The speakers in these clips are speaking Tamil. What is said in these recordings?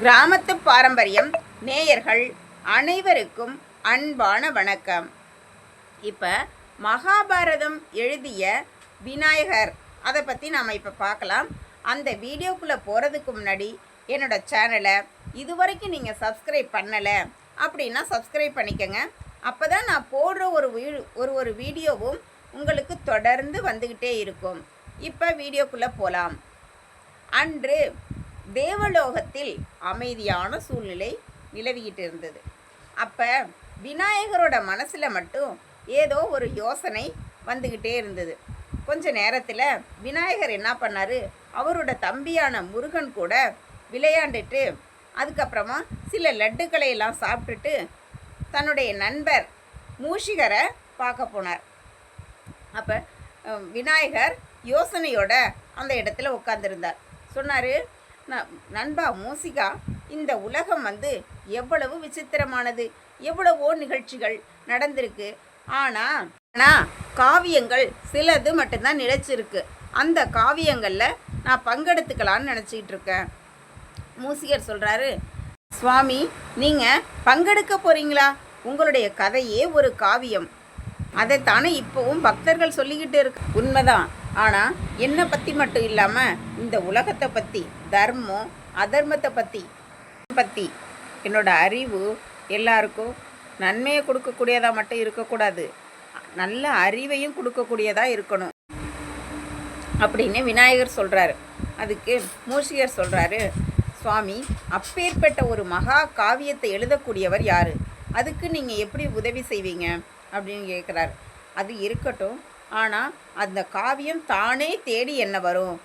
கிராமத்து பாரம்பரியம் நேயர்கள் அனைவருக்கும் அன்பான வணக்கம். இப்போ மகாபாரதம் எழுதிய விநாயகர் அதை பற்றி நாம் இப்போ பார்க்கலாம் அந்த வீடியோக்குள்ளே போகிறதுக்கு முன்னாடி என்னோட சேனலை இதுவரைக்கும் நீங்கள் சப்ஸ்கிரைப் பண்ணலை அப்படின்னா சப்ஸ்கிரைப் பண்ணிக்கோங்க. அப்போ தான் நான் போடுற ஒரு வீ ஒரு ஒரு வீடியோவும் உங்களுக்கு தொடர்ந்து வந்துக்கிட்டே இருக்கும். இப்போ வீடியோக்குள்ளே போகலாம் அன்று தேவலோகத்தில் அமைதியான சூழ்நிலை நிலவிக்கிட்டு இருந்தது அப்போ விநாயகரோட மனசில் மட்டும் ஏதோ ஒரு யோசனை வந்துக்கிட்டே இருந்தது. கொஞ்ச நேரத்தில் விநாயகர் என்ன பண்ணார்? அவரோட தம்பியான முருகன் கூட விளையாண்டுட்டு அதுக்கப்புறமா சில லட்டுக்களை எல்லாம் சாப்பிட்டுட்டு தன்னுடைய நண்பர் மூஷிகரை பார்க்க போனார். அப்போ விநாயகர் யோசனையோட அந்த இடத்துல உட்காந்துருந்தார் சொன்னார் நண்பா மூசிகா இந்த உலகம் வந்து எவ்வளவு விசித்திரமானது எவ்வளவோ நிகழ்ச்சிகள் நடந்திருக்கு. ஆனால் ஆனால் காவியங்கள் சிலது மட்டும்தான் நிலைச்சிருக்கு. அந்த காவியங்களில் நான் பங்கெடுத்துக்கலான்னு நினச்சிக்கிட்டு இருக்கேன். மூசிகர் சொல்கிறாரு சுவாமி நீங்கள் பங்கெடுக்க போகிறீங்களா உங்களுடைய கதையே ஒரு காவியம். அதைத்தானே இப்போவும் பக்தர்கள் சொல்லிக்கிட்டு இருக்கு. உண்மைதான். ஆனால் என்னை பற்றி மட்டும் இல்லாமல் இந்த உலகத்தை பற்றி தர்மம் அதர்மத்தை பற்றி பற்றி என்னோடய அறிவு எல்லாருக்கும் நன்மையை கொடுக்கக்கூடியதாக மட்டும் இருக்கக்கூடாது. நல்ல அறிவையும் கொடுக்கக்கூடியதாக இருக்கணும். அப்படின்னு விநாயகர் சொல்கிறாரு அதுக்கு மூஷிகர் சொல்கிறாரு சுவாமி அப்பேற்பட்ட ஒரு மகா காவியத்தை எழுதக்கூடியவர் யார்? அதுக்கு நீங்கள் எப்படி உதவி செய்வீங்க? அப்படின்னு கேட்குறாரு அது இருக்கட்டும் ஆனால் அந்த காவியம் தானே தேடி என்ன வரும்?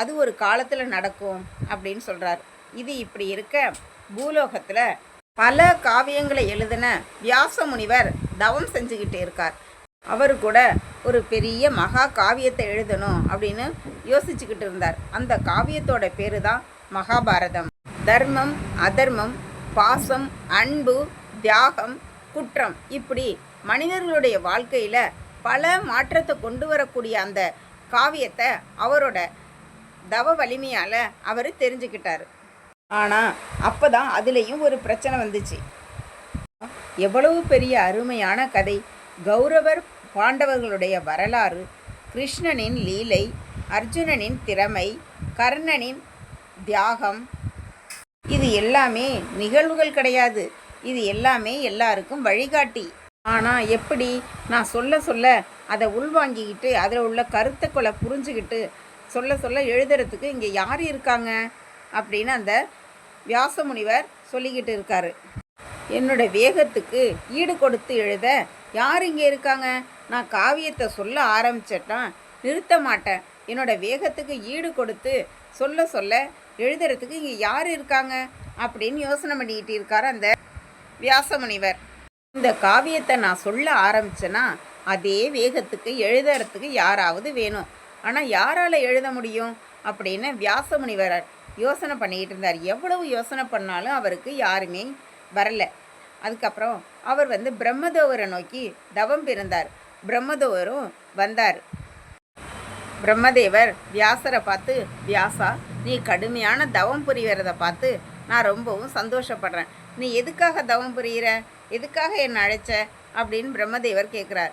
அது ஒரு காலத்தில் நடக்கும் அப்படின்னு சொல்கிறார் இது இப்படி இருக்க பூலோகத்தில் பல காவியங்களை எழுதின வியாச முனிவர் தவம் செஞ்சுக்கிட்டு இருக்கார். அவர் கூட ஒரு பெரிய மகா காவியத்தை எழுதணும் அப்படின்னு யோசிச்சுக்கிட்டு இருந்தார். அந்த காவியத்தோட பேரு தான் மகாபாரதம். தர்மம் அதர்மம் பாசம் அன்பு தியாகம் குற்றம் இப்படி மனிதர்களுடைய வாழ்க்கையில் பல மாற்றத்தை கொண்டு வரக்கூடிய அந்த காவியத்தை அவரோட தவ வலிமையால் அவர் தெரிஞ்சுக்கிட்டார். ஆனால் அப்போ தான் அதுலேயும் ஒரு பிரச்சனை வந்துச்சு. எவ்வளவு பெரிய அருமையான கதை. கௌரவர் பாண்டவர்களுடைய வரலாறு கிருஷ்ணனின் லீலை அர்ஜுனனின் திறமை கர்ணனின் தியாகம். இது எல்லாமே நிகழ்வுகள் கிடையாது. இது எல்லாமே எல்லாருக்கும் வழிகாட்டி. ஆனால் எப்படி நான் சொல்ல சொல்ல அதை உள்வாங்கிக்கிட்டு அதில் உள்ள கருத்துக்களை புரிஞ்சுக்கிட்டு சொல்ல சொல்ல எழுதுறதுக்கு இங்கே யார் இருக்காங்க? அப்படின்னு அந்த வியாச முனிவர் சொல்லிக்கிட்டு இருக்காரு. என்னோட வேகத்துக்கு ஈடு கொடுத்து எழுத யார் இங்கே இருக்காங்க? நான் காவியத்தை சொல்ல ஆரம்பிச்சிட்டா நிறுத்த மாட்டேன். என்னோட வேகத்துக்கு ஈடு கொடுத்து சொல்ல சொல்ல எழுதுறதுக்கு இங்கே யார் இருக்காங்க? அப்படின்னு யோசனை பண்ணிக்கிட்டு இருக்கார் அந்த வியாசமுனிவர். இந்த காவியத்தை நான் சொல்ல ஆரம்பிச்சேன்னா அதே வேகத்துக்கு எழுதுறதுக்கு யாராவது வேணும். ஆனால் யாரால் எழுத முடியும்? அப்படின்னு வியாசமுனிவரர் யோசனை பண்ணிக்கிட்டு இருந்தார். எவ்வளவு யோசனை பண்ணாலும் அவருக்கு யாருமே வரல. அதுக்கப்புறம் அவர் வந்து பிரம்மதேவரை நோக்கி தவம் பிறந்தார் பிரம்மதேவரும் வந்தார். பிரம்மதேவர் வியாசரை பார்த்து வியாசா நீ கடுமையான தவம் புரிகிறத பார்த்து நான் ரொம்பவும் சந்தோஷப்படுறேன். நீ எதுக்காக தவம் புரிகிற எதுக்காக என்னை அழைச்ச? அப்படின்னு பிரம்மதேவர் கேட்குறார்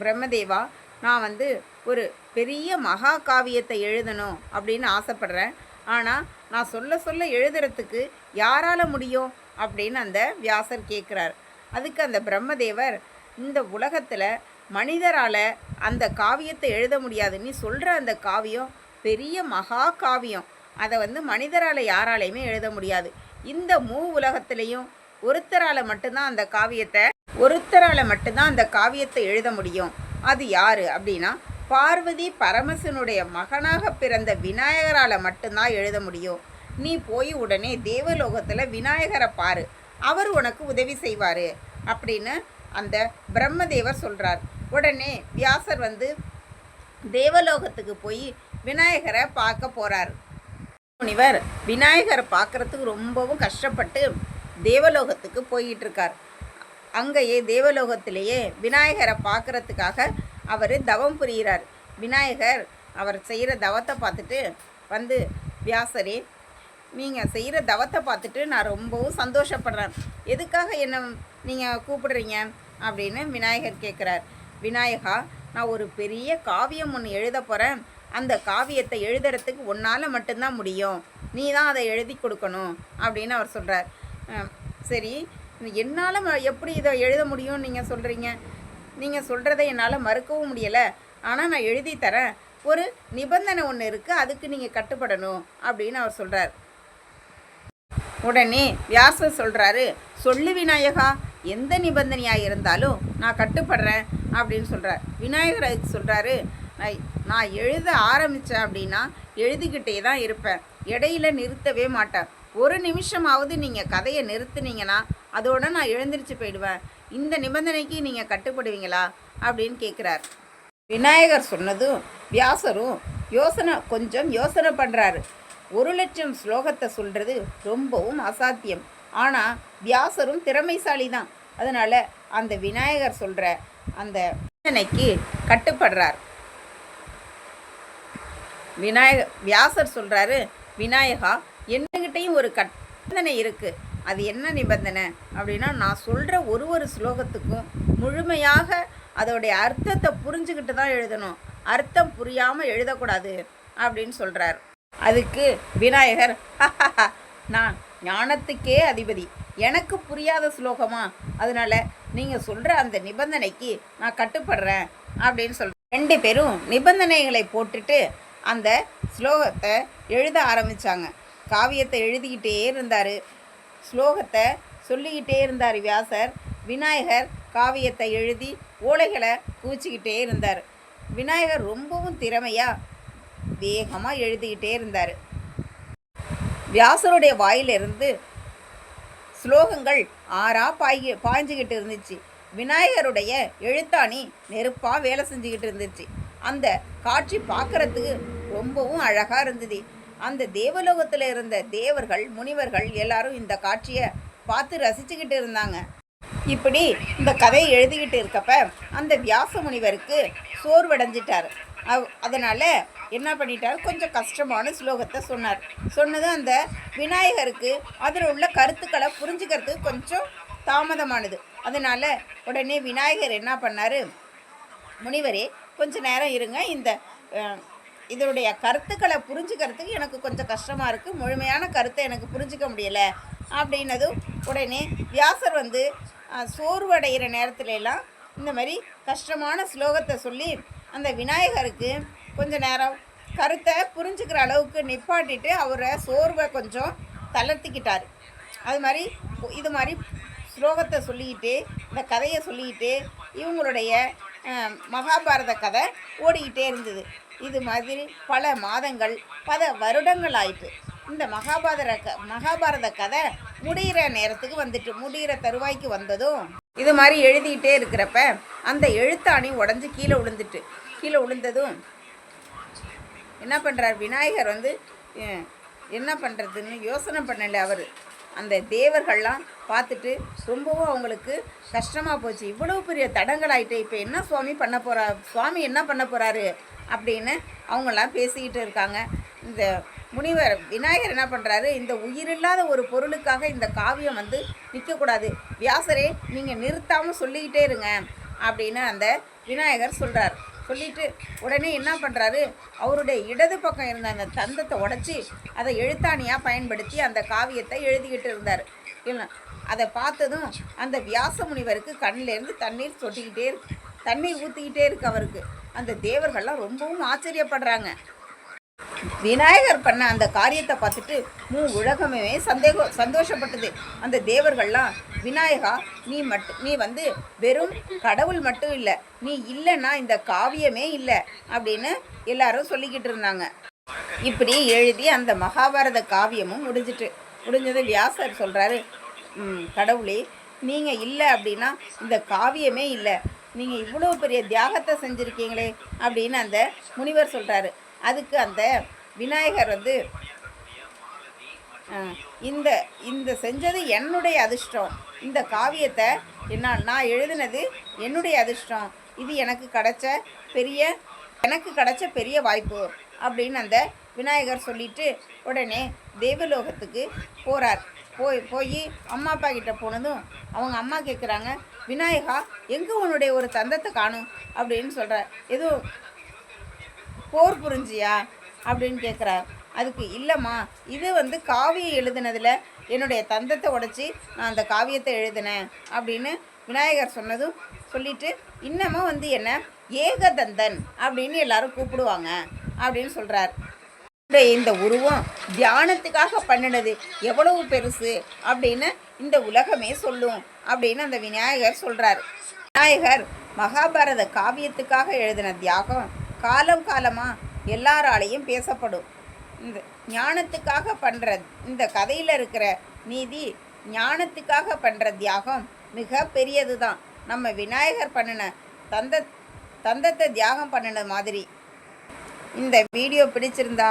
பிரம்மதேவா நான் வந்து ஒரு பெரிய மகா காவியத்தை எழுதணும் அப்படின்னு ஆசைப்படுறேன். ஆனால் நான் சொல்ல சொல்ல எழுதுறதுக்கு யாரால முடியும்? அப்படின்னு அந்த வியாசர் கேட்குறார் அதுக்கு அந்த பிரம்மதேவர் இந்த உலகத்தில் மனிதரால் அந்த காவியத்தை எழுத முடியாது நீ சொல்கிற அந்த காவியம் பெரிய மகா காவியம். அதை வந்து மனிதரால் யாராலையுமே எழுத முடியாது. இந்த மூ உலகத்திலையும் ஒருத்தரால் மட்டும்தான் அந்த காவியத்தை ஒருத்தரால் மட்டும்தான் அந்த காவியத்தை எழுத முடியும். அது யாரு அப்படின்னா பார்வதி பரமசனுடைய மகனாக பிறந்த விநாயகரால் மட்டும்தான் எழுத முடியும். நீ போய் உடனே தேவலோகத்தில் விநாயகரை பாரு. அவர் உனக்கு உதவி செய்வார் அப்படின்னு அந்த பிரம்மதேவர் சொல்கிறார் உடனே வியாசர் வந்து தேவலோகத்துக்கு போய் விநாயகரை பார்க்க போகிறார் முனிவர் விநாயகரை பார்க்கறதுக்கு ரொம்பவும் கஷ்டப்பட்டு தேவலோகத்துக்கு போயிட்டு இருக்கார் அங்கேயே தேவலோகத்திலேயே விநாயகரை பார்க்குறதுக்காக அவர் தவம் புரிகிறார் விநாயகர் அவர் செய்கிற தவத்தை பார்த்துட்டு வந்து வியாசரே நீங்கள் செய்கிற தவத்தை பார்த்துட்டு நான் ரொம்பவும் சந்தோஷப்படுறேன். எதுக்காக என்ன நீங்கள் கூப்பிடுறீங்க? அப்படின்னு விநாயகர் கேட்குறார். விநாயகா நான் ஒரு பெரிய காவியம் ஒன்று எழுத போகிறேன் அந்த காவியத்தை எழுதுறதுக்கு உன்னால் மட்டும்தான் முடியும். நீ தான் அதை எழுதி கொடுக்கணும். அப்படின்னு அவர் சொல்கிறார் சரி. என்னால் எப்படி இதை எழுத முடியும்னு நீங்கள் சொல்கிறீங்க நீங்கள் சொல்கிறத என்னால் மறுக்கவும் முடியலை. ஆனால் நான் எழுதி தரேன். ஒரு நிபந்தனை ஒன்று இருக்குது அதுக்கு நீங்கள் கட்டுப்படணும் அப்படின்னு அவர் சொல்கிறார் உடனே வியாசர் சொல்கிறாரு சொல்லு விநாயகா எந்த நிபந்தனையாக இருந்தாலும் நான் கட்டுப்படுறேன் அப்படின்னு சொல்கிறார் விநாயகர் அதுக்கு சொல்கிறாரு நான் எழுத ஆரம்பித்தேன் அப்படின்னா எழுதிக்கிட்டே தான் இருப்பேன். இடையில நிறுத்தவே மாட்டேன் ஒரு நிமிஷமாவது நீங்கள் கதையை நிறுத்துனீங்கன்னா அதோட நான் எழுந்திரிச்சு போயிடுவேன். இந்த நிபந்தனைக்கு நீங்கள் கட்டுப்படுவீங்களா? அப்படின்னு கேட்குறார் விநாயகர் சொன்னதும் வியாசரும் யோசனை கொஞ்சம் யோசனை பண்ணுறாரு ஒரு லட்சம் ஸ்லோகத்தை சொல்கிறது ரொம்பவும் அசாத்தியம். ஆனால் வியாசரும் திறமைசாலி தான் அதனால் அந்த விநாயகர் சொல்கிற அந்த நிபந்தனைக்கு கட்டுப்படுறார். விநாயகர் வியாசர் சொல்கிறாரு விநாயகா என்னங்கிட்டையும் ஒரு கட்டணை இருக்குது அது என்ன நிபந்தனை? அப்படின்னா நான் சொல்கிற ஒரு ஒரு ஸ்லோகத்துக்கும் முழுமையாக அதோடைய அர்த்தத்தை புரிஞ்சுக்கிட்டு தான் எழுதணும். அர்த்தம் புரியாமல் எழுதக்கூடாது அப்படின்னு சொல்கிறார் அதுக்கு விநாயகர் நான் ஞானத்துக்கே அதிபதி. எனக்கு புரியாத ஸ்லோகமா? அதனால நீங்கள் சொல்கிற அந்த நிபந்தனைக்கு நான் கட்டுப்படுறேன். அப்படின்னு சொல்கிறேன் ரெண்டு பேரும் நிபந்தனைகளை போட்டுட்டு அந்த ஸ்லோகத்தை எழுத ஆரம்பித்தாங்க காவியத்தை எழுதிக்கிட்டே இருந்தார். ஸ்லோகத்தை சொல்லிக்கிட்டே இருந்தார் வியாசர். விநாயகர் காவியத்தை எழுதி ஓலைகளை கூச்சிக்கிட்டே இருந்தார். விநாயகர் ரொம்பவும் திறமையாக வேகமாக எழுதிக்கிட்டே இருந்தார். வியாசருடைய வாயிலிருந்து ஸ்லோகங்கள் ஆறா பாய் பாய்ஞ்சிக்கிட்டு இருந்துச்சு. விநாயகருடைய எழுத்தாணி நெருப்பாக வேலை செஞ்சுக்கிட்டு இருந்துச்சு. அந்த காட்சி பார்க்குறதுக்கு ரொம்பவும் அழகாக இருந்தது. அந்த தேவலோகத்தில் இருந்த தேவர்கள் முனிவர்கள் எல்லாரும் இந்த காட்சியை பார்த்து ரசிச்சுக்கிட்டு இருந்தாங்க. இப்படி இந்த கதையை எழுதிக்கிட்டு இருக்கப்ப அந்த வியாச முனிவருக்கு சோர்வடைஞ்சிட்டார். அவ் அதனால் என்ன பண்ணிட்டார்? கொஞ்சம் கஷ்டமான ஸ்லோகத்தை சொன்னார். சொன்னது அந்த விநாயகருக்கு அதில் உள்ள கருத்துக்களை புரிஞ்சுக்கிறதுக்கு கொஞ்சம் தாமதமானது. அதனால் உடனே விநாயகர் என்ன பண்ணார்? முனிவரே கொஞ்ச நேரம் இருங்க. இந்த இதனுடைய கருத்துக்களை புரிஞ்சுக்கிறதுக்கு எனக்கு கொஞ்சம் கஷ்டமாக இருக்குது முழுமையான கருத்தை எனக்கு புரிஞ்சிக்க முடியலை. அப்படின்னதும் உடனே வியாசர் வந்து சோர்வடைகிற நேரத்துலலாம் இந்த மாதிரி கஷ்டமான ஸ்லோகத்தை சொல்லி அந்த விநாயகருக்கு கொஞ்ச நேரம் கருத்தை புரிஞ்சுக்கிற அளவுக்கு நிப்பாட்டிட்டு அவரை சோர்வை கொஞ்சம் தளர்த்திக்கிட்டார். அது மாதிரி இது மாதிரி ஸ்லோகத்தை சொல்லிக்கிட்டு இந்த கதையை சொல்லிக்கிட்டு இவங்களுடைய மகாபாரத கதை ஓடிக்கிட்டே இருந்தது. இது மாதிரி பல மாதங்கள் பல வருடங்கள் ஆயிட்டு இந்த மகாபாரத க மகாபாரத கதை முடிகிற நேரத்துக்கு வந்துட்டு முடிகிற தருவாய்க்கு வந்ததும் இது மாதிரி எழுதிக்கிட்டே இருக்கிறப்ப அந்த எழுத்தாணி உடஞ்சி கீழே விழுந்துட்டு கீழே விழுந்ததும் என்ன பண்ணுறார் விநாயகர் வந்து என்ன பண்ணுறதுன்னு யோசனை பண்ணலை அவர். அந்த தேவர்கள்லாம் பார்த்துட்டு ரொம்பவும் அவங்களுக்கு கஷ்டமாக போச்சு. இவ்வளோ பெரிய தடங்களாயிட்டு இப்போ என்ன சுவாமி பண்ண போகிறா சுவாமி என்ன பண்ண போகிறாரு அப்படின்னு அவங்களாம் பேசிக்கிட்டு இருக்காங்க. இந்த முனிவர் விநாயகர் என்ன பண்ணுறாரு இந்த உயிரில்லாத ஒரு பொருளுக்காக இந்த காவியம் வந்து நிற்கக்கூடாது வியாசரே நீங்கள் நிறுத்தாமல் சொல்லிக்கிட்டே இருங்க அப்படின்னு அந்த விநாயகர் சொல்கிறார் சொல்லிட்டு உடனே என்ன பண்ணுறாரு அவருடைய இடது பக்கம் இருந்த அந்த தந்தத்தை உடச்சி அதை எழுத்தாணியாக பயன்படுத்தி அந்த காவியத்தை எழுதிக்கிட்டு இருந்தார். இல்லை அதை பார்த்ததும் அந்த வியாச முனிவருக்கு கண்ணிலேருந்து தண்ணீர் சொட்டிக்கிட்டே இருக்கு. தண்ணீர் ஊற்றிக்கிட்டே இருக்கு அவருக்கு. அந்த தேவர்கள்லாம் ரொம்பவும் ஆச்சரியப்படுறாங்க. விநாயகர் பண்ண அந்த காரியத்தை பார்த்துட்டு மூ உலகமே சந்தேகம் சந்தோஷப்பட்டது. அந்த தேவர்கள்லாம் விநாயகா நீ மட்டும் நீ வந்து வெறும் கடவுள் மட்டும் இல்லை நீ இல்லைன்னா இந்த காவியமே இல்லை அப்படின்னு எல்லாரும் சொல்லிக்கிட்டு இருந்தாங்க. இப்படி எழுதி அந்த மகாபாரத காவியமும் முடிஞ்சிட்டு முடிஞ்சது வியாசர் சொல்கிறாரு கடவுளே நீங்கள் இல்லை அப்படின்னா இந்த காவியமே இல்லை. நீங்கள் இவ்வளோ பெரிய தியாகத்தை செஞ்சுருக்கீங்களே அப்படின்னு அந்த முனிவர் சொல்கிறாரு அதுக்கு அந்த விநாயகர் வந்து இந்த இந்த செஞ்சது என்னுடைய அதிர்ஷ்டம். இந்த காவியத்தை என்ன நான் எழுதினது என்னுடைய அதிர்ஷ்டம். இது எனக்கு கிடைச்ச பெரிய எனக்கு கிடைச்ச பெரிய வாய்ப்பு அப்படின்னு அந்த விநாயகர் சொல்லிட்டு உடனே தேவலோகத்துக்கு போகிறார் போய் போய் அம்மா அப்பா கிட்ட போனதும் அவங்க அம்மா கேட்குறாங்க விநாயகா எங்கே உன்னுடைய ஒரு தந்தத்தை காணும்? அப்படின்னு சொல்கிறார் எதுவும் போர் புரிஞ்சியா? அப்படின்னு கேட்குறார் அதுக்கு இல்லைம்மா இது வந்து காவியம் எழுதுனதில் என்னுடைய தந்தத்தை உடச்சி நான் அந்த காவியத்தை எழுதினேன். அப்படின்னு விநாயகர் சொன்னதும் சொல்லிட்டு இன்னமும் வந்து என்ன ஏகதந்தன் அப்படின்னு எல்லாரும் கூப்பிடுவாங்க அப்படின்னு சொல்கிறார் இந்த உருவம் தியானத்துக்காக பண்ணினது எவ்வளவு பெருசு அப்படின்னு இந்த உலகமே சொல்லும் அப்படின்னு அந்த விநாயகர் சொல்கிறார் விநாயகர் மகாபாரத காவியத்துக்காக எழுதின தியாகம் காலம் காலமாக எல்லாராலையும் பேசப்படும். இந்த ஞானத்துக்காக பண்ணுற இந்த கதையில் இருக்கிற நீதி ஞானத்துக்காக பண்ணுற தியாகம் மிக பெரியது தான் நம்ம விநாயகர் பண்ணின தந்த தந்தத்தை தியாகம் பண்ணின மாதிரி. இந்த வீடியோ பிடிச்சிருந்தா